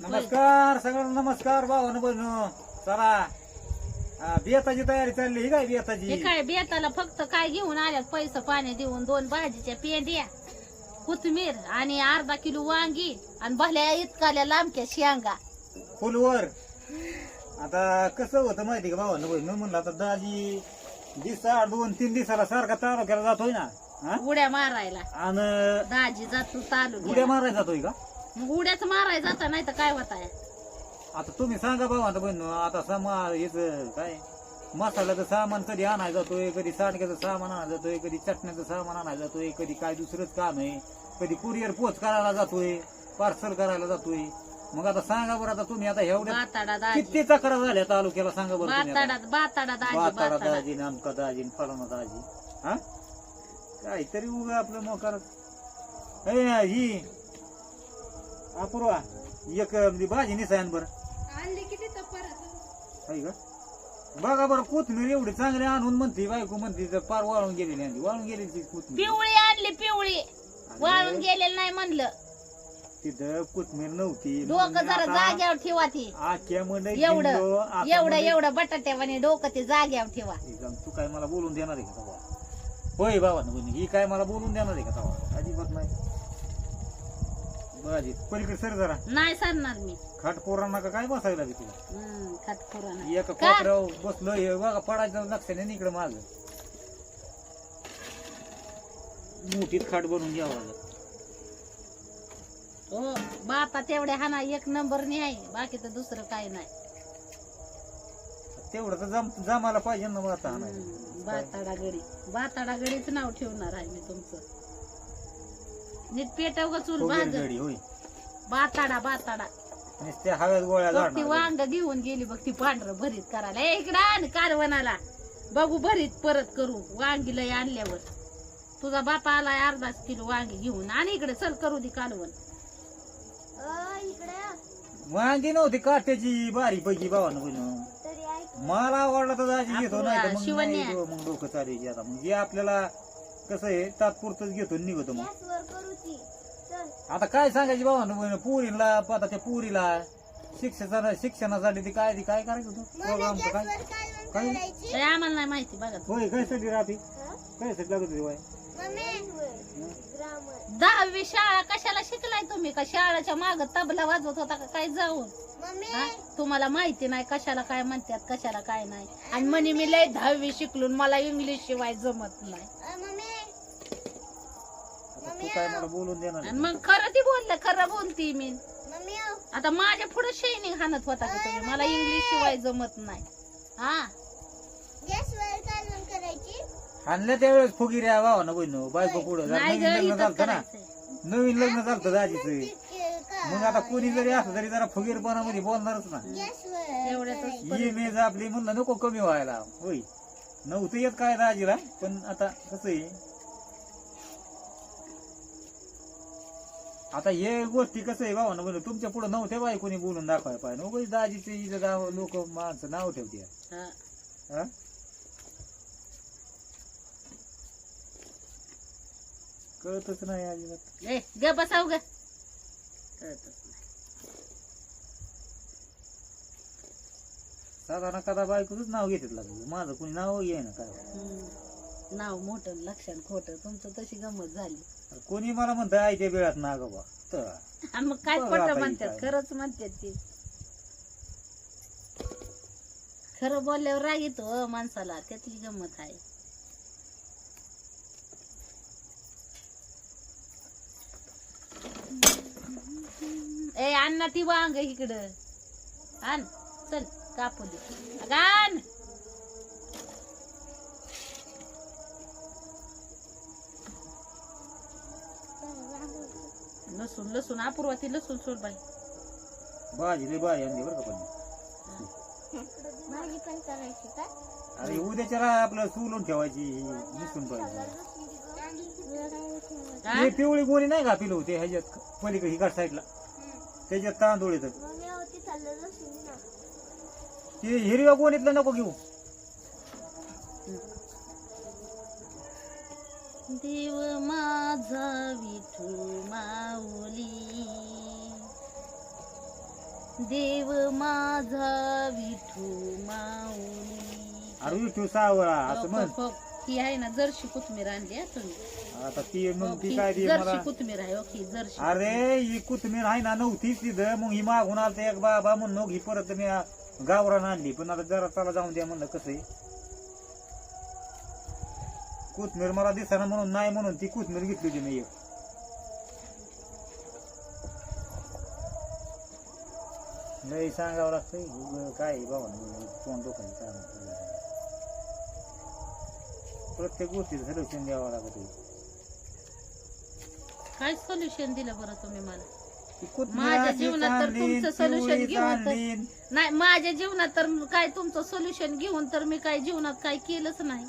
नमस्कार सगळ्यांना नमस्कार भावानं बहिण. चला. बेताची तयारी चालली ही काय हे बेताची काय बेताला फक्त काय घेऊन आल्यात पैसे पाणी देऊन दोन भाजीच्या पेंड्या कोथमीर आणि अर्धा किलो वांगी आणि भल्या इतकाल्या लांबक्या शेंगा. फुलवर. आता कसं होतं माहिती का भावानं बहिण? म्हणलं आता दाजी दिवसा दोन तीन दिवसाला सारखा तालुक्याला जातोय ना हा? उड्या मारायला. आणि दाजी जातो चालू उड्या मारायला जातोय का? मग उड्याच मारायला जाता नाही तर काय होत आहे? आता तुम्ही सांगा भावानं बहिण आता समा हेच काय? मसाल्याचं सामान कधी आणायला जातोय कधी साडक्याचं सामान आणायला जातोय कधी चटण्याचं सामान आणायला जातोय कधी काय दुसरंच काम आहे कधी कुरिअर पोच करायला जातोय पार्सल करायला जातोय. मग आता सांगा बरं आता तुम्ही आता एवढ्या दाजी किती तक्रार झाल्या तालुक्याला सांगा बरं तुम्ही आता. बाताडा दाजी बाताडा बाताडा दाजी नामका दाजी फलाना दाजी हा? काहीतरी उगा आपलं मोकार. ही अपूर्वा एक म्हणजे भाजी निसायन बरं. का? बघा बरं कोथमीर एवढी चांगली आणून म्हणते बायको म्हणते तर पार वाळून गेलेली आणली वाळून गेलेली ती कोथमीर पिवळी आणली पिवळी. वाळून गेलेलं नाही म्हणलं. तिथं कोथमीर नव्हती. डोकं जरा जाग्यावर ठेवा ती. आख्या एवढं एवढं एवढं बटाट्यावाने डोकं ते जाग्यावर ठेवा. एकदम तू काय मला बोलून देणार आहे का तवा? होय बाबा ही काय मला बोलून देणार आहे का तवा? अजिबात नाही. बाजी पलीकडे सर जरा. नाही सरणार मी. खाट पोरांना का काय बसायला लागेल तुला? हम्म, खतखुरा नाही एका का? कोपऱ्यावर बसलो हे बघा पडायचं लक्षाने इकडे माझ मोठीच खाट बनवून घ्यावं लागेल. हो बाता तेवढ्या हा ना एक नंबर नाही आहे बाकी तर दुसरं काही नाही. तेवढं तर जम जमायला पाहिजे ना मग आता हम्म, आणायला. बाताडा गडी बाताडा गडीच नाव ठेवणार आहे मी तुमचं. नीट पेटव ग चूल फुगेर भाज गडी होय. बाताडा बाताडा. नुसत्या हव्यात गोळ्या बघ ती झाडणार वांग घेऊन गेली बघ ती पांढरं भरीत करायला. इकडं आण कारवनाला. बघू भरीत परत करू. वांगी लय आणल्यावर. तुझा बापा आलाय अर्धा किलो वांगी घेऊन. आणि इकडे चल करू दे कालवण. वांगी नव्हती काट्याची बारी पैकी भावानं मला आवडला तर दाजी घेतो अपुरा, नाही तर मग शिवण्या. नाही, मग डोकं आता. जे आपल्याला कसं आहे तात्पुरतच घेतो आणि निघतो मग. आता काय सांगायची भावानं बहिण पुरीला आता त्या पुरीला शिक्षण शिक्षणासाठी ते काय ते काय करायचं होतं प्रोग्राम काय काय ए, आम्हाला नाही माहिती बघा तू. होय काय राहते? काय लागत होती बाय दहावी शाळा कशाला शिकलाय तुम्ही? का शाळेच्या माग तबला वाजवत होता का काय जाऊन? हा? तुम्हाला माहिती नाही कशाला काय म्हणतात कशाला काय नाही. आणि म्हणे मी लय दहावी शिकलून मला इंग्लिश शिवाय जमत नाही. तू काय मला बोलून देणार आणि? मग खरं ती बोललं खरं बोलती मी. आता माझ्या पुढे शेनिंग हाणत होता की तुम्ही? मला इंग्लिश शिवाय जमत नाही. हा? आणलं त्यावेळेस फुगिऱ्या भावानं बहिण बायको पुढं जरा नाही नवीन लग्न इथंच झालं ना? करायचंय. नवीन लग्न झालं दाजीच. मग आता कोणी जरी असलं तरी जरा फुगीरपणामध्ये बोलणारच ना. एवढ्यातच ही मेज आपली म्हणलं नको कमी व्हायला. होय. नव्हतं येत काय दाजीला पण आता कसं आहे आता हे गोष्टी कसं आहे भावानं बरं तुमच्यापुढे नव्हत्या बाई कोणी बोलून दाखवायला पाहिजे उगाच दाजीचे इथं गाव लोक माणसं नाव ठेवते हा. हा? कळतच नाही अजिबात ए ग बसाव ग कळतच नाही. साधारण कदा बायकोच नाव घेतात लागलं माझं कोणी नाव घे ना काय हम्म. नाव मोठं लक्षण खोट. तुमचं तशी गमत झाली. कोणी मला म्हणतं आयत्या वेळात ना तर? आणि मग काय बघा खोट म्हणतात? काय. खरंच म्हणतात ती. खरं बोलल्यावर राग येतो हो माणसाला. त्यातली गंमत आहे. ए ना ती वांग इकडं. आण. चल कापू दे. अगं, लसूण लसूण अपूर्वा ती लसूण सोड बाई. भाजी लय भारी आणली बरं का पण. अरे उद्याच्या रा आपलं सोलून ठेवायची पाहिजे हा? हे पिवळी गोणी नाही का पिलो ते ह्याच्यात पलीकडे हिकाड साईडला? त्याच्यात तांदूळ येतात. ते हिरव्या गोणीतलं नको घेऊ. देव माझा विठू माऊली. देव माझा विठू माऊली. अरे विठू सावळा असं हो, म्हण. हो, हो. ही आहे ना जर्शी कोथमीर आणली हा तुम्ही. आता ती हो, मग ती ही काय ती जर्शी मला कोथमीर आहे हो, ही जर्शी अरे ही कोथमीर आहे ना नव्हतीच तिथं. मग ही मागून आलते एक बाबा म्हणून ही परत मी गावरान आणली. पण आता जरा चला जाऊन द्या म्हणलं कसं आहे? कोथमीर मला दिसाना म्हणून नाही म्हणून ती कोथमीर घेतली होती मी एक लय सांगावं लागतंय उगं काय बाबा कोण लोकांनी काय म्हणतं. प्रत्येक गोष्टीचं सोल्युशन द्यावं लागत काय सोल्युशन दिलं बरं तुम्ही मला माझ्या जीवनात तर तुमचं पिवळीच घेऊन. नाही माझ्या जीवनात तर काय तुमचं सोल्युशन घेऊन तर मी काय जीवनात काय केलंच नाही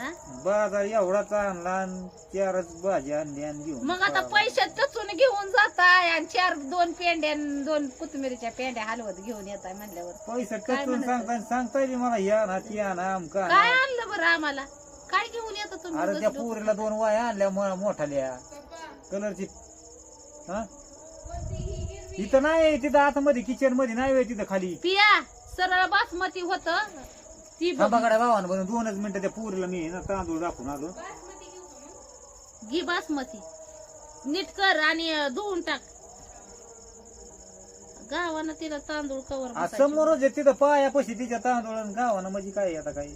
हा? बाजार एवढाच आणला आणि चारच भाजी आणली आणि घेऊन मग आता पैशात टचून घेऊन जाताय आणि चार दोन पेंड्या दोन कोथमिरीच्या पेंड्या हलवत घेऊन येताय म्हणल्यावर पैसे काय टचून म्हणायचं? सांगता सांगता मला या ना ती आणा आमका काय आणा. आणलं बरं आम्हाला काय घेऊन येतो तुम्ही अरे त्या उगाच? पोरीला दोन वाया आणल्या मो- मोठाल्या कलरची हा इथं नाही तिथं आतमध्ये किचनमध्ये नाही होय तिथं खाली पिया सरळ बासमती होत ती बघ. थांबाकडे भावानं बनून दोनच मिनिटं त्या पोरीला मी ना तांदूळ दाखवून आलो. घी बासमती. नीट कर आणि अं, धुवून टाक. गावानं तिला तांदूळ कवर. समोरच आहे तिथं पायापाशी तिच्या तांदूळ आणि गावानं म्हणजे काय आता काय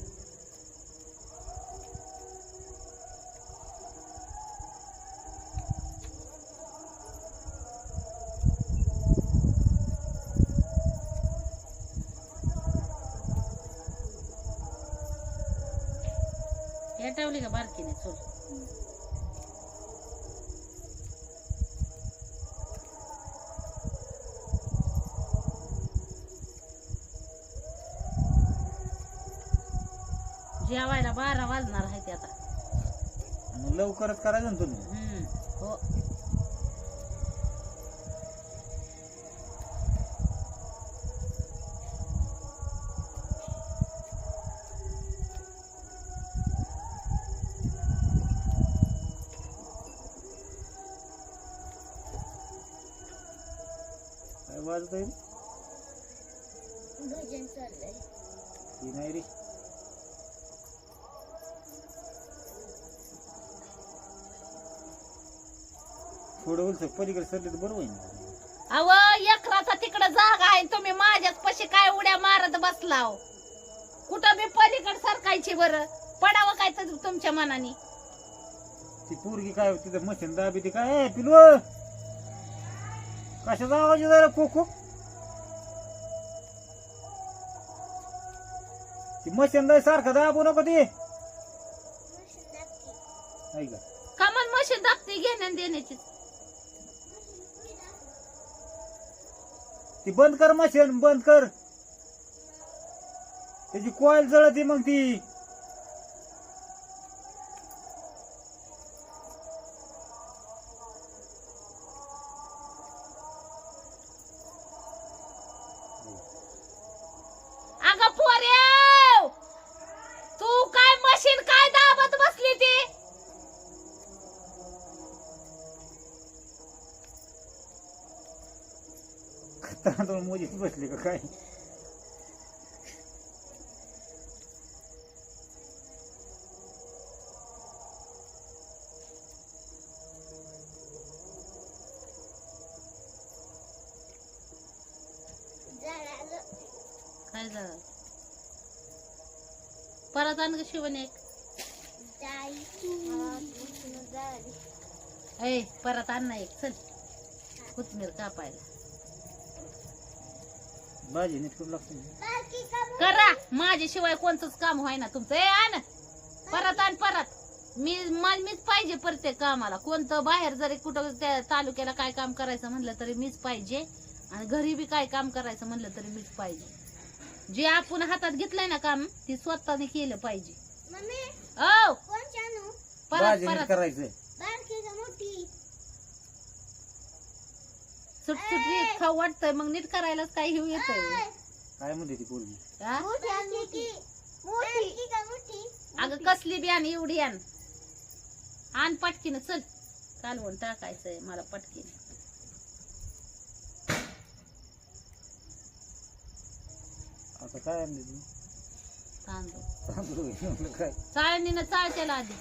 ठेवली का बारकीने चोल जेवायला बारा वाजणार आहे ते आता मग लवकरच करायचं ना तुम्ही हम्म हो ती नाही रे थोडं उलच पलीकडे सरले तर ना अव एकराचा तिकडं जागा आहे तुम्ही माझ्याच पशी काय उड्या मारत बसलाव? कुठं बी पलीकड सरकायची बरं? पडावं काय तर तुमच्या मनाने? ती पोरगी काय तिथं मशीन दाबी ती काय? ए, पिलू! आवाज आहे जरा खूप ती मशीन दाय सारखं दाबू नको ती. ऐक का कमन मशीन दाबते घेण्या देण्याची ती बंद कर मशीन बंद कर. त्याची कॉईल जळती मग ती. तांदूळ मोजीत बसली का काय काय झालं? परत आण ग शिवण एक. ए परत आण ना एक चल. कोथमीर कापायला. भाजी नीट करू. लागते करा माझ्याशिवाय कोणतंच काम व्हाय ना तुमचं. ए आण. परत आण परत. मी मला मीच पाहिजे प्रत्येक कामाला. कोणतं बाहेर जरी कुठं त्या तालुक्याला काय काम करायचं म्हणलं तरी मीच पाहिजे. आणि घरी बी काय काम करायचं म्हणलं तरी मीच पाहिजे. जे आपण हातात घेतलंय ना काम ती स्वतःने केलं पाहिजे. मम्मी ओ कोण चानू परत भाजी नीट परत करायचं सुटसुटीत खाऊ वाटतंय मग नीट करायलाच काय घेऊ येतंय. काय म्हणते ती पोरगी? हा? अगं कसली बी आण एवढी आण. आण पटकीन चल. चालवून टाकायचंय मला पटकीन. काय आणली तांदूळ. तांदूळ घेऊन काय? चाळणीनं चाळतेला आधी.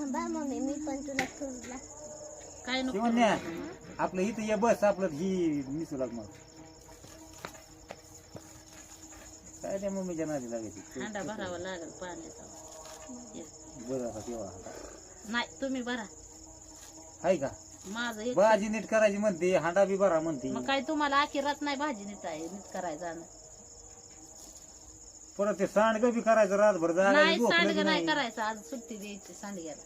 थांबा मम्मी मी पण तुला करू काय नको. शिवण्या आपलं इथं ये बस आपलं ही मिसू लाग मग काय त्या मम्मीच्या नादी लागायची. हांडा भरावा लागेल पाण्याचा ये. बरं आता तेव्हा नाही तुम्ही भरा. आहे का? माझं एक भाजी नीट करायची म्हणते हांडा बी बरा म्हणते. मग काय तुम्हाला आखिरात नाही भाजी नीट आहे नीट करायचं ना परत ते सांडग बी करायचं रातभर जागा नाही सांडग नाही करायचं. आज सुट्टी द्यायची सांडग्याला.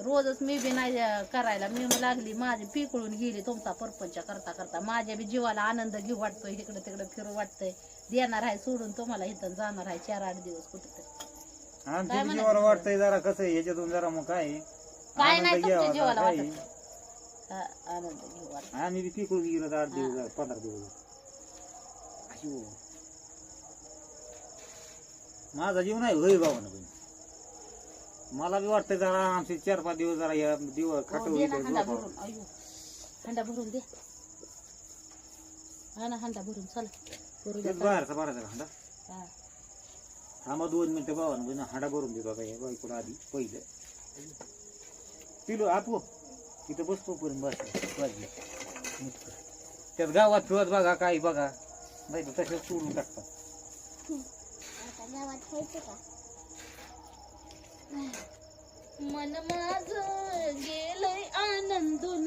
रोजच मी बी नाही अं, करायला. मी लागली माझी पिकळून गेली तुमचा परपंच करता करता. माझ्या बी जीवाला आनंद घेऊ वाटतोय इकडे तिकडे फिरू वाटतंय. देणार आहे सोडून तुम्हाला इथं जाणार आहे चार आठ दिवस कुठेतरी. काय बी जीवाला तुला? वाटतंय जरा कसं आहे, ह्याच्यातून जरा मग काय आहे, काय आनंद नाही तुमच्या घ्यावा, जीवाला काय वाटत. हा, आनंद घेऊ वाटत. आम्ही बी पिकळून गेलो तर आठ दिवस पंधरा दिवस. अशी हो. माझा जीव नाही होय भावानं पण मला बी वाटतं जरा आमचे चार पाच दिवस जरा या दिवस खाट हो, दे ना हंडा भरून. अयो हंडा भरून दे. हा ना हंडा भरून चला. भरू द्या बाहेरचा बाहेरचा हांडा? हा. थांबा दोन मिनिटं भावानं पण हांडा भरून देतो आता. या बायकोला आधी पहिलं. पिलो आपो तिथं बसतो पर्यंत बस. बाजूला. त्यात गावात फिरत बघा काही बघा. नाही तर तसेच सोडून टाकतात. गावात खायचं का? मन माझ गेलंय आनंदून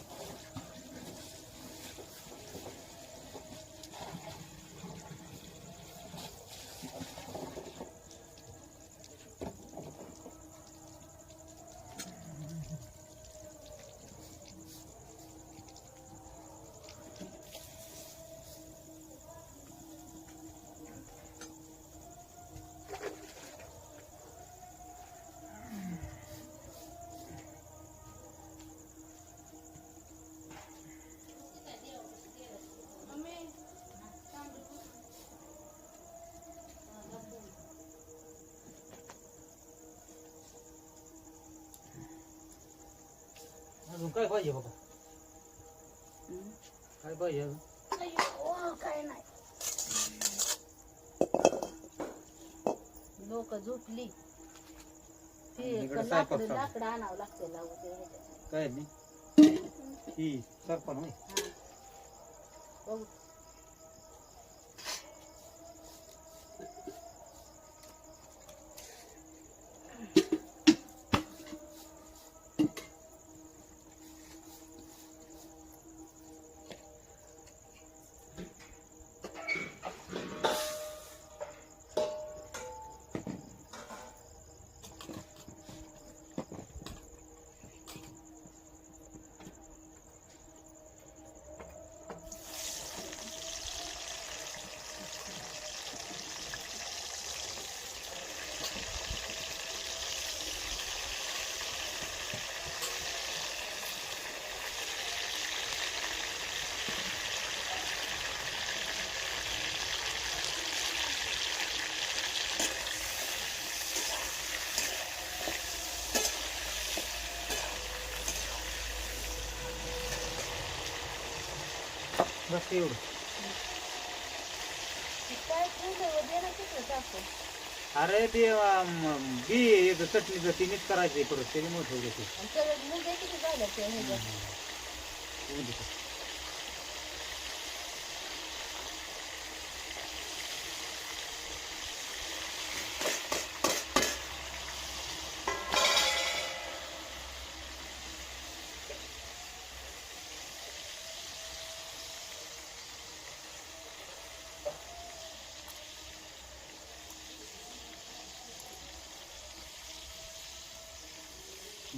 काय पाहिजे बाबा हम्म. काय पाहिजे अजून अय्यो, काय नाही लोक झोपली ते इकडे स्वयंपाक लाकडं चालू. लाकडं आणावं लागते लावू ते ह्याच्यात. काय नाही ही सरपण होय हा. बघू बस एवढं. काय ठेवलं दे ना तिकडे टाकून अरे ते अं, बी येतं चटणीचं ती मीच करायचं परत त्याने मोठं ठेवलं ते. आणि सगळं मुंगे किती झालं ते ह्याच्यात? होऊन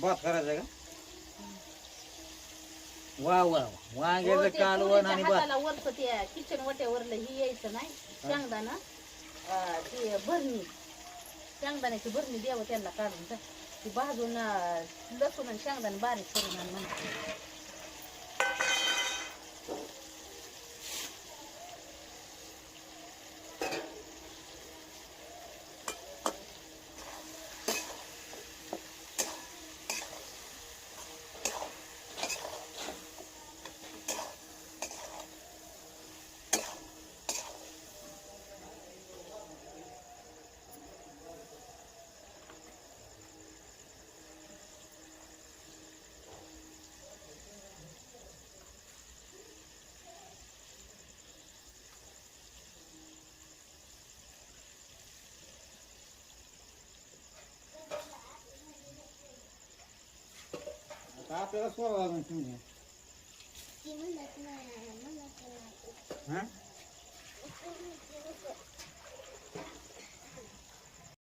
भात करायचा का? वा वा वांग्याचं कालवण आणि भात हाताला वरचं ते किचन वट्यावरलं ही यायचं नाही. शेंगदाणा अं, ती भरणी. शेंगदाण्याची भरणी द्यावं त्यांना काढून जा. ती भाजून अं, लसूण आणि शेंगदाणा बारीक करून आण म्हणते आपल्याला सोडा लागून तुम्ही.